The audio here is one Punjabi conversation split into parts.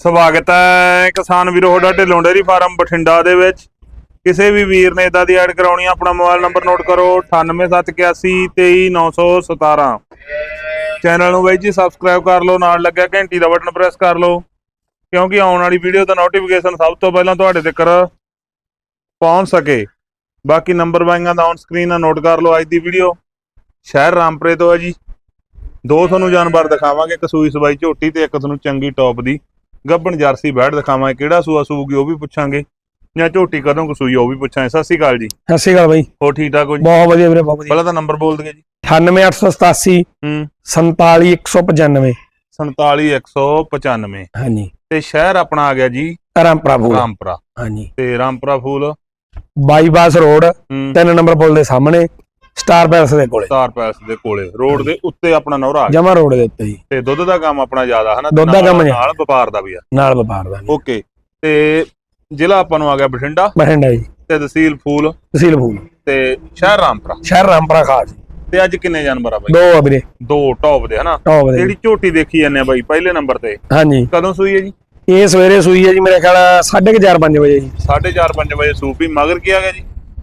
ਸਵਾਗਤ ਹੈ ਕਿਸਾਨ ਵੀਰੋ, ਤੁਹਾਡਾ ਢਿੱਲੋਂ ਡੇਰੀ ਫਾਰਮ ਬਠਿੰਡਾ ਦੇ ਵਿੱਚ। ਕਿਸੇ ਵੀ ਵੀਰ ਨੇ ਇਦਾਂ ਦੀ ਐਡ ਕਰਾਉਣੀ ਆ, ਆਪਣਾ ਮੋਬਾਈਲ ਨੰਬਰ ਨੋਟ ਕਰੋ 9871823917 ਚੈਨਲ ਨੂੰ ਬਾਈ ਜੀ ਸਬਸਕ੍ਰਾਈਬ ਕਰ ਲਓ, ਨਾਲ ਲੱਗਿਆ ਘੰਟੀ ਦਾ ਬਟਨ ਪ੍ਰੈਸ ਕਰ ਲਓ, ਕਿਉਂਕਿ ਆਉਣ ਵਾਲੀ ਵੀਡੀਓ ਦਾ ਨੋਟੀਫਿਕੇਸ਼ਨ ਸਭ ਤੋਂ ਪਹਿਲਾਂ ਤੁਹਾਡੇ ਤੱਕ ਪਹੁੰਚ ਸਕੇ। ਬਾਕੀ ਨੰਬਰ ਬਾਈਆਂ ਦਾ ਔਨ ਸਕਰੀਨ ਆ ਨੋਟ ਕਰ ਲਓ ਅੱਜ ਦੀ ਵੀਡੀਓ। ਸ਼ਹਿਰ ਰਾਮਪੁਰੇ ਤੋਂ ਹੈ ਜੀ। ਦੋ ਤੁਹਾਨੂੰ ਜਾਨਵਰ ਦਿਖਾਵਾਂਗੇ, ਇੱਕ ਸੂਈ ਸਬਾਈ ਝੋਟੀ ਤੇ ਇੱਕ ਤੁਹਾਨੂੰ ਚੰਗੀ ਟੌਪ ਦੀ। ਗੱਬਣ ਜਰਸੀ ਬੈੜ ਦਿਖਾਵਾਂਗੇ ਕਿਹੜਾ ਸੂਆ ਸੂਗੀ ਉਹ ਵੀ ਪੁੱਛਾਂਗੇ। ਜਾਂ ਝੋਟੀ ਕਦੋਂ ਕੁ ਸੂਈ ਆ ਉਹ ਵੀ ਪੁੱਛਾਂਗੇ। ਸਤਿ ਸ਼੍ਰੀ ਅਕਾਲ ਜੀ। ਸਤਿ ਸ਼੍ਰੀ ਅਕਾਲ ਬਾਈ। ਹੋ ਠੀਕ ਠਾਕ ਹੋ ਜੀ? ਬਹੁਤ ਵਧੀਆ ਵੀਰੇ ਬਹੁਤ ਵਧੀਆ। ਪਹਿਲਾਂ ਤਾਂ ਨੰਬਰ ਬੋਲ ਦਈਏ ਜੀ। 98887 ਹੂੰ। 47195 47195 ਹਾਂਜੀ। ਤੇ ਸ਼ਹਿਰ ਆਪਣਾ ਆ ਗਿਆ ਜੀ ਰਾਮਪੁਰਾ ਫੂਲ। ਰਾਮਪੁਰਾ। ਹਾਂਜੀ। ਤੇ ਰਾਮਪੁਰਾ ਫੂਲ। ਬਾਈਪਾਸ ਰੋਡ ਤਿੰਨ ਨੰਬਰ ਪੁਲ ਦੇ ਸਾਹਮਣੇ। ਸਟਾਰ ਪੈਲਸ ਦੇ ਕੋਲੇ। ਸਟਾਰ ਪੈਲਸ ਦੇ ਕੋਲੇ। ਰੋਡ ਦੇ ਉੱਤੇ ਆਪਣਾ ਨੌਰਾ ਆ ਗਿਆ। ਜਮਾ ਰੋਡ ਦੇ ਉੱਤੇ ਜੀ। ਤੇ ਦੁੱਧ ਦਾ ਕੰਮ ਆਪਣਾ ਜ਼ਿਆਦਾ ਹਨਾ ਦੁੱਧ ਦਾ ਕੰਮ। ਨਾਲ ਵਪਾਰ ਦਾ ਵੀ ਆ। ਨਾਲ ਵਪਾਰ ਦਾ। ਓਕੇ। ਤੇ ਜ਼ਿਲ੍ਹਾ ਆਪਾਂ ਨੂੰ ਆ ਗਿਆ ਬਠਿੰਡਾ। ਬਠਿੰਡਾ ਜੀ। ਤੇ ਤਹਿਸੀਲ ਫੂਲ। ਤਹਿਸੀਲ ਫੂਲ। ਤੇ ਸ਼ਹਿਰ ਰਾਮਪੁਰਾ। ਸ਼ਹਿਰ ਰਾਮਪੁਰਾ ਖਾਸ ਤੇ ਅੱਜ ਕਿੰਨੇ ਜਾਨਵਰ ਆ ਬਾਈ? ਦੋ ਆ ਵੀਰੇ। ਦੋ ਟੌਪ ਦੇ ਹਨਾ। ਟੌਪ ਦੇ ਜਿਹੜੀ ਝੋਟੀ ਦੇਖੀ ਜਾਂਦੇ ਆ ਬਾਈ ਪਹਿਲੇ ਨੰਬਰ ਤੇ। ਹਾਂਜੀ। ਕਦੋਂ ਸੂਈ ਹੈ ਜੀ? ਇਹ ਸਵੇਰੇ ਸੂਈ ਹੈ ਜੀ ਮੇਰੇ ਖਿਆਲ 4:30 5 ਵਜੇ ਜੀ। 4:30 5 ਵਜੇ ਸੂਪੀ ਮਗਰ ਕੀ ਆ ਗਿਆ ਜੀ?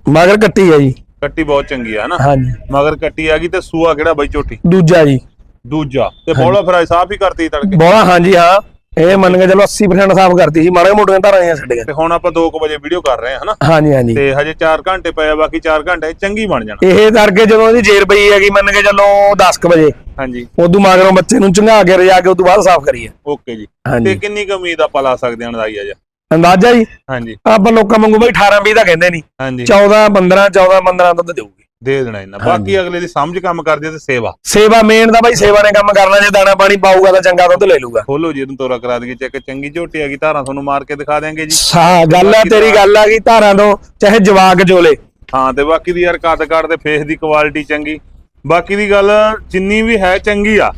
ਮਗਰ ਕੱਟੀ ਹੈ ਜੀ। ਕੱਟੀ ਬਹੁਤ ਚੰਗੀ ਆ ਹਨਾ? ਹਾਂਜੀ। ਮਗਰ ਕੱਟੀ ਆ ਗਈ ਤੇ ਸੂਆ ਕਿਹੜਾ ਬਾਈ ਝੋਟੀ? ਦੂਜਾ ਜੀ। ਦੂਜਾ। ਤੇ ਬੋਲਾ ਫਰਾਈ ਸਾਫ਼ ਹੀ ਕਰਤੀ ਤੜਕੇ? ਬੋਲਾ ਹਾਂਜੀ ਹਾਂ। ਇਹ ਮੰਨ ਕੇ ਚਲੋ 80% ਸਾਫ਼ ਕਰਤੀ ਸੀ। ਮਾੜੇ ਮੋਟੀਆਂ ਧਾਰਾਂ ਆਈਆਂ ਛੱਡ ਤੇ ਹੁਣ ਆਪਾਂ 2 ਵਜੇ ਵੀਡੀਓ ਕਰ ਰਹੇ ਆ ਹਨਾ? ਹਾਂਜੀ ਹਾਂਜੀ। ਤੇ ਹਜੇ 4 ਘੰਟੇ ਪਏ ਆ ਬਾਕੀ 4 ਘੰਟੇ ਚੰਗੀ ਬਣ ਜਾਣਾ। ਇਹ ਕਰਕੇ ਜਦੋਂ ਇਹਦੀ ਜੇਰ ਪਈ ਹੈਗੀ ਮੰਨ ਕੇ ਚੱਲੋ 10 ਕੁ ਵਜੇ ਹਾਂਜੀ। ਉਦੋਂ ਮਗਰੋਂ ਬੱਚੇ ਨੂੰ ਚੰਗਾ ਕੇ ਰਜਾ ਕੇ ਉਦੋਂ ਬਾਅਦ ਸਾਫ਼ ਕਰੀਏ। ਓਕੇ ਜੀ। ਤੇ ਕਿੰਨੀ ਕੁ ਉਮੀਦ ਆਪਾਂ ਲਾ ਸਕਦੇ ਹਾਂ ਅੰਦਾਜ਼ਾ ਜਿਹਾ ਅੰਦਾਜ਼ਾ ਜੀ? ਹਾਂਜੀ। ਆਪਾਂ ਲੋਕਾਂ ਵਾਂਗੂ ਬਈ 18 20 ਦਾ ਕਹਿੰਦੇ ਨਹੀਂ। ਹਾਂਜੀ। 14 15 14 15 ਦੁੱਧ ਦੇਊਗੀ। ਦੇ ਦੇਣਾ ਇਹਨਾਂ ਬਾਕੀ ਅਗਲੇ ਦੀ ਸਮਝ ਕੰਮ ਕਰਦੀ ਆ ਤੇ ਸੇਵਾ। ਸੇਵਾ ਮੇਨ ਦਾ ਬਾਈ ਸੇਵਾ ਨੇ ਕੰਮ ਕਰਨਾ ਜੇ ਦਾਣਾ ਪਾਣੀ ਪਾਊਗਾ ਤਾਂ ਚੰਗਾ ਦੁੱਧ ਲੈ ਲੂਗਾ ਖੋਲੋ ਜੀ ਇਹਨੂੰ ਤੋਰਾ ਕਰਾ ਦਈਏ ਚੈੱਕ ਚੰਗੀ ਝੋਟੀ ਹੈਗੀ ਧਾਰਾਂ ਤੁਹਾਨੂੰ ਮਾਰ ਕੇ ਦਿਖਾ ਦਿਆਂਗੇ ਜੀ। ਹਾਂ ਗੱਲ ਆ ਤੇਰੀ ਗੱਲ ਆ ਗਈ ਧਾਰਾਂ ਤੋਂ ਚਾਹੇ ਜਵਾਕ ਜੋਲੇ। ਹਾਂ ਤੇ ਬਾਕੀ ਦੀ ਯਾਰ ਕੱਦ ਕੱਦ ਤੇ ਫੇਸ ਦੀ ਕੁਆਲਿਟੀ ਚੰਗੀ। ਬਾਕੀ ਦੀ ਗੱਲ ਜਿੰਨੀ ਵੀ ਹੈ ਚੰਗੀ ਆ।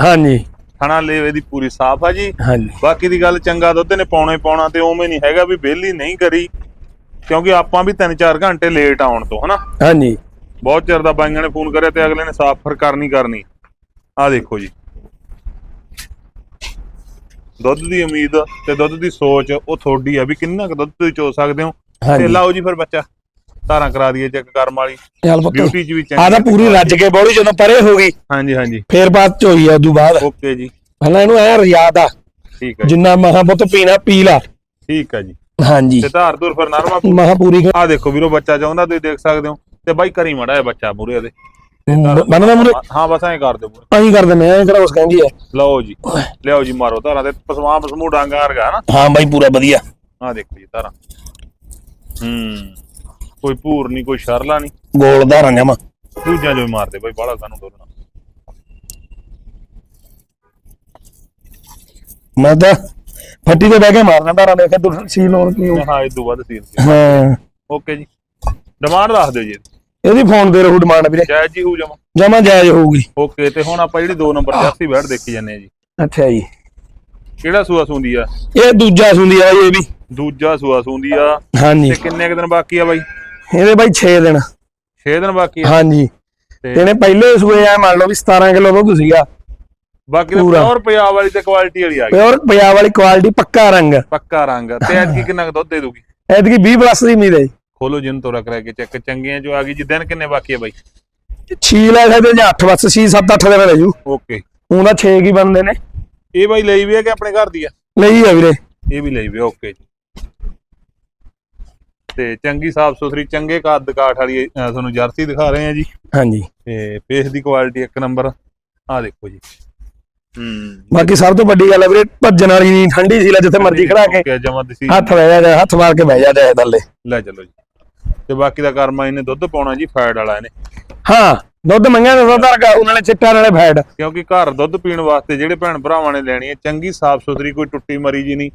ਹਾਂਜੀ। ਥਣਾ ਲੇਵੇ ਦੀ ਪੂਰੀ ਸਾਫ਼ ਆ ਜੀ। ਹਾਂਜੀ। ਬਾਕੀ ਦੀ ਗੱਲ ਚੰਗਾ ਦੁੱਧ ਨੇ ਪਾਉਣਾ ਪਾਉਣਾ ਤੇ ਉਵੇਂ ਨਹੀਂ ਹੈਗਾ ਵੀ ਬੇਲੀ ਨਹੀਂ ਕਰੀ ਕਿਉਂਕਿ ਆਪਾਂ ਵੀ 3-4 ਘੰਟੇ ਲੇਟ ਆਉਣ ਤੋਂ ਹਨਾ? ਹਾਂਜੀ। ਬਹੁਤ ਚਿਰ ਦਾ ਬਾਈਆਂ ਨੇ ਫੋਨ ਕਰਿਆ ਤੇ ਅਗਲੇ ਨੇ ਸਾਫ਼ ਫਿਰ ਕਰਨੀ ਕਰਨੀ। ਆ ਦੇਖੋ ਜੀ। ਦੁੱਧ ਦੀ ਉਮੀਦ ਤੇ ਦੁੱਧ ਦੀ ਸੋਚ ਉਹ ਤੁਹਾਡੀ ਆ ਵੀ ਕਿੰਨਾ ਕੁ ਦੁੱਧ ਤੁਸੀਂ ਚੋ ਸਕਦੇ ਹੋ। ਤੇ ਲਾਓ ਜੀ ਫਿਰ ਬੱਚਾ। ਧਾਰਾਂ ਕਰਾ ਦਈਏ ਚੈੱਕ ਕਰਮ ਵਾਲੀ। ਚੱਲ ਬਿਊਟੀ ਚ ਵੀ ਆ ਤਾਂ ਚੰਗੀ ਪੂਰੀ ਰੱਜ ਕੇ ਬੋਲੀ ਜਦੋਂ ਪਰੇ ਹੋ ਗਈ। ਹਾਂਜੀ ਹਾਂਜੀ। ਫੇਰ ਬਾਅਦ ਚ ਹੋਈ ਆ ਉਦੋਂ ਬਾਅਦ। ਓਕੇ ਜੀ। ਪਹਿਲਾਂ ਇਹਨੂੰ ਐ ਰਿਆਦ ਆ। ਠੀਕ ਹੈ ਜੀ, ਜਿੰਨਾ ਮਹਾ ਪੁੱਤ ਪੀਣਾ ਪੀ ਲਾ। ਠੀਕ ਹੈ ਜੀ। ਹਾਂਜੀ। ਤੇ ਧਾਰ ਧੁਰ ਫਿਰ ਨਰਮਾ ਮਹਾ ਪੂਰੀ ਆ ਦੇਖੋ ਵੀਰੋ ਬੱਚਾ ਚਾਹੁੰਦਾ ਤੁਸੀਂ ਦੇਖ ਸਕਦੇ ਹੋ। ਤੇ ਬਾਈ ਕਰੀ ਮੜਾ ਹੈ ਬੱਚਾ ਮੂਰੇ ਇਹਦੇ। ਬੰਦਾ ਮੁਰੇ? ਹਾਂ ਬਸ ਐਂ ਕਰ ਦਿਓ ਮੂਹਰੇ। ਐਂ ਕਰ ਦਿੰਦੇ ਆ ਕਿਹੜਾ ਉਸ ਕਹਿੰਦੀ ਆ। ਲਓ ਜੀ। ਲਿਆਓ ਜੀ ਮਾਰੋ ਧਾਰਾਂ ਤੇ। ਪਸਮਾ ਪਸਮੂ ਡਾਂਗਾ ਵਰਗਾ ਨਾ। ਹਾਂ ਬਾਈ ਪੂਰਾ ਵਧੀਆ। ਆ ਦੇਖੋ ਜੀ ਧਾਰਾਂ। ਹੂੰ। ਕੋਈ ਭੂਰ ਨਹੀਂ ਕੋਈ ਸ਼ਰਲਾ ਨਹੀਂ। ਗੋਲ ਧਾਰਾਂ ਜਮਾ। ਦੂਜਿਆਂ ਜੋ ਹੀ ਮਾਰਦੇ ਬਾਈ ਬਾਹਲਾ ਸਾਨੂੰ ਦੋਲਣਾ ਮੈਂ ਤਾਂ ਫੱਟੀ ਤੇ ਬਹਿ ਕੇ ਮਾਰਨਾ ਧਾਰਾਂ ਦੇਖੇ ਤੂੰ ਸੀਲ ਹੋਰ ਕੀ ਹੋਊ। ਹਾਂ ਇਹ ਤੋਂ ਵੱਧ ਸੀਲ ਹਾਂ। ਓਕੇ ਜੀ। ਡਿਮਾਂਡ ਦੱਸ ਦਿਓ ਜੀ। ਇਹਦੀ ਫੋਨ ਤੇ ਰਹੂ ਡਿਮਾਂਡ ਵੀਰੇ। ਜਾਇਜ਼ ਜੀ ਹੋ ਜਾਵਾਂ ਜਮਾ ਜਾਇਜ਼ ਹੋਊਗੀ। ਓਕੇ ਤੇ ਹੁਣ ਆਪਾਂ ਜਿਹੜੀ 2 ਨੰਬਰ ਜਰਸੀ ਬੈਠ ਦੇਖੀ ਜਾਂਦੇ ਆ ਜੀ। ਅੱਛਾ ਜੀ। ਕਿਹੜਾ ਸੂਆ ਸੂੰਦੀ ਆ? ਇਹ ਦੂਜਾ ਸੁੰਦੀ ਆ ਇਹ ਵੀ। ਦੂਜਾ ਸੂਆ ਸੂੰਦੀ ਆ। ਹਾਂਜੀ। ਤੇ ਕਿੰਨੇ ਕੁ ਦਿਨ ਬਾਕੀ ਆ ਬਾਈ? ਇਹਦੇ ਬਾਈ 6 ਦਿਨ। 6 ਦਿਨ ਬਾਕੀ ਆ। ਹਾਂਜੀ। ਤੇ ਇਹਨੇ ਪਹਿਲੇ ਸੂਏ ਆ ਮੰਨ ਲਓ ਵੀ 17 ਕਿਲੋ ਦੁੱਧ ਸੀਗਾ। ਬਾਕੀ ਤਾਂ। ਪਿਓਰ ਪੰਜਾਬ ਵਾਲੀ ਤੇ ਕੁਆਲਿਟੀ ਵਾਲੀ ਆ ਗਈ। ਪਿਓਰ ਪੰਜਾਬ ਵਾਲੀ ਕੁਆਲਿਟੀ ਪੱਕਾ ਰੰਗ। ਪੱਕਾ ਰੰਗ। ਤੇ ਐਤਕੀ ਕਿੰਨਾ ਦੁੱਧ ਦੇ ਦੂਗੀ? ਐਤਕੀ 20 ਪਲੱਸ ਦੀ ਉਮੀਦ ਹੈ ਜੀ। ਖੋਲੋ ਜਿੰਨ ਤੋਰਾ ਕਰਾ ਕੇ ਚੈੱਕ ਚੰਗੀਆਂ ਜੋ ਆ ਗਈ। ਜੀ ਦਿਨ ਕਿੰਨੇ ਬਾਕੀ ਆ ਬਾਈ? 6 ਲੈ ਸਕਦੇ ਜਾਂ 8 ਬਸ 6 7 8 ਦਿਨ ਲੈ ਜੂ। ਓਕੇ। ਉਹਦਾ 6 ਕੀ ਬਣਦੇ ਨੇ। ਇਹ ਬਾਈ ਲਈ ਵੀ ਹੈ ਕਿ ਆਪਣੇ ਘਰ ਦੀ ਆ? ਲਈ ਆ ਵੀਰੇ। ਇਹ ਵੀ ਲਈ ਵੀ ਓਕੇ ਤੇ ਚੰਗੀ ਸਾਫ਼ ਸੁਥਰੀ ਚੰਗੇ ਕੱਦ ਕਾਠ ਵਾਲੀ ਤੁਹਾਨੂੰ ਜਰਸੀ ਦਿਖਾ ਰਹੇ ਆ ਜੀ। ਹਾਂਜੀ। ਤੇ ਫੇਸ ਦੀ ਕੁਆਲਿਟੀ ਇੱਕ ਨੰਬਰ ਆ ਦੇਖੋ ਜੀ। ਹੂੰ। ਬਾਕੀ ਸਭ ਤੋਂ ਵੱਡੀ ਗੱਲ ਹੈ ਵੀਰੇ ਭੱਜਣ ਵਾਲੀ ਨਹੀਂ ਠੰਡੀ ਸੀ ਲੈ ਜਿੱਥੇ ਮਰਜ਼ੀ ਖੜਾ ਕੇ ਜਮਾ ਦਸੀ। ਹੱਥ ਬਹਿ ਜਾ ਹੱਥ ਮਾਰ ਕੇ ਬਹਿ ਜਾ ਜਾਏ ਥੱਲੇ। ਲੈ ਚਲੋ ਜੀ। ਤੇ ਬਾਕੀ ਦਾ ਕਰਮਾ ਇਹਨੇ ਦੁੱਧ ਪਾਉਣਾ ਜੀ ਫੈਟ ਵਾਲਾ ਇਹਨੇ। ਹਾਂ ਦੁੱਧ ਮੰਗਿਆ ਦਾ ਦੁੱਧ ਰਗਾ ਉਹਨਾਂ ਨੇ ਚਿੱਟਾ ਨਾਲੇ ਫੈਟ। ਕਿਉਂਕਿ ਘਰ ਦੁੱਧ ਪੀਣ ਵਾਸਤੇ ਜਿਹੜੇ ਭੈਣ ਭਰਾਵਾਂ ਨੇ ਲੈਣੀ ਹੈ ਚੰਗੀ ਸਾਫ਼ ਸੁਥਰੀ ਕੋਈ ਟੁੱਟੀ ਮਰੀ ਜੀ ਨਹੀਂ।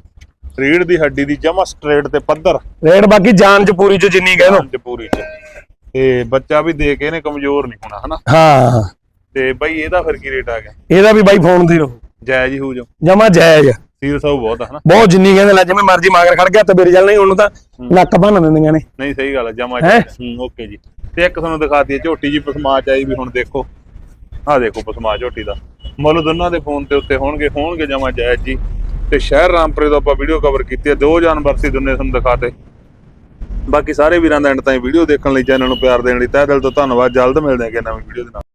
ਰੀੜ ਦੀ ਹੱਡੀ ਦੀ ਜਮਾ ਸਟ੍ਰੇਟ ਤੇ ਪੱਧਰ। ਰੇਟ ਬਾਕੀ ਜਾਨ ਚ ਪੂਰੀ ਚ ਜਿੰਨੀ ਕਹਿ ਦੋ। ਪੂਰੀ ਚ। ਤੇ ਬੱਚਾ ਵੀ ਦੇ ਕੇ ਇਹਨੇ ਕਮਜ਼ੋਰ ਨਹੀਂ ਹੋਣਾ ਹਨਾ? ਹਾਂ। ਤੇ ਬਈ ਇਹਦਾ ਫਿਰ ਕੀ ਰੇਟ ਆ ਗਿਆ? ਇਹਦਾ ਵੀ ਬਾਈ ਫੋਨ ਦੀ ਰਹੋ। ਜਾਇਜ਼ ਹੀ ਹੋ ਜਾ ਜਮਾ ਜਾਇਜ਼ ਸੀਲ ਸਭ ਬਹੁਤ ਆ ਹਨਾ? ਬਹੁਤ ਜਿੰਨੀ ਕਹਿੰਦੇ ਲੈ ਜਿਵੇਂ ਮਰਜ਼ੀ ਮਾਗਰ ਖੜ ਗਿਆ ਤੇ ਮੇਰੇ ਚੱਲ ਨਹੀਂ ਉਹਨੂੰ ਤਾਂ ਲੱਕ ਭੰਨ ਦਿੰਦੀਆਂ ਨੇ। ਨਹੀਂ ਸਹੀ ਗੱਲ ਆ ਜਮਾ ਹੈਂ? ਓਕੇ ਜੀ। ਤੇ ਇੱਕ ਤੁਹਾਨੂੰ ਦਿਖਾਤੀ ਹੈ ਝੋਟੀ ਜੀ ਪਸਮਾਚ ਆਈ ਵੀ ਹੁਣ ਦੇਖੋ। ਆਹ ਦੇਖੋ ਪਸਮਾ ਝੋਟੀ ਦਾ। ਮੁੱਲ ਦੋਨਾਂ ਦੇ ਫੋਨ ਤੇ ਉੱਤੇ ਹੋਣਗੇ ਹੋਣਗੇ ਜਮਾ ਜਾਇਜ਼ ਜੀ। ਤੇ ਸ਼ਹਿਰ ਰਾਮਪੁਰੇ ਤੋਂ ਆਪਾਂ ਵੀਡੀਓ ਕਵਰ ਕੀਤੀ ਹੈ। ਦੋ ਜਾਨਵਰ ਸੀ ਦੁੰਨੇ ਤੁਹਾਨੂੰ ਦਿਖਾਤੇ। ਬਾਕੀ ਸਾਰੇ ਵੀਰਾਂ ਦਾ ਐਂਡ ਤਾਈਂ ਵੀਡੀਓ ਦੇਖਣ ਲਈ ਚੈਨਲ ਨੂੰ ਪਿਆਰ ਦੇਣ ਲਈ ਤਹਿ ਦਿਲ ਤੋਂ ਧੰਨਵਾਦ। ਜਲਦ ਮਿਲਦੇ ਹਾਂ ਕਿ ਨਵੀਂ ਵੀਡੀਓ ਦੇ ਨਾਲ।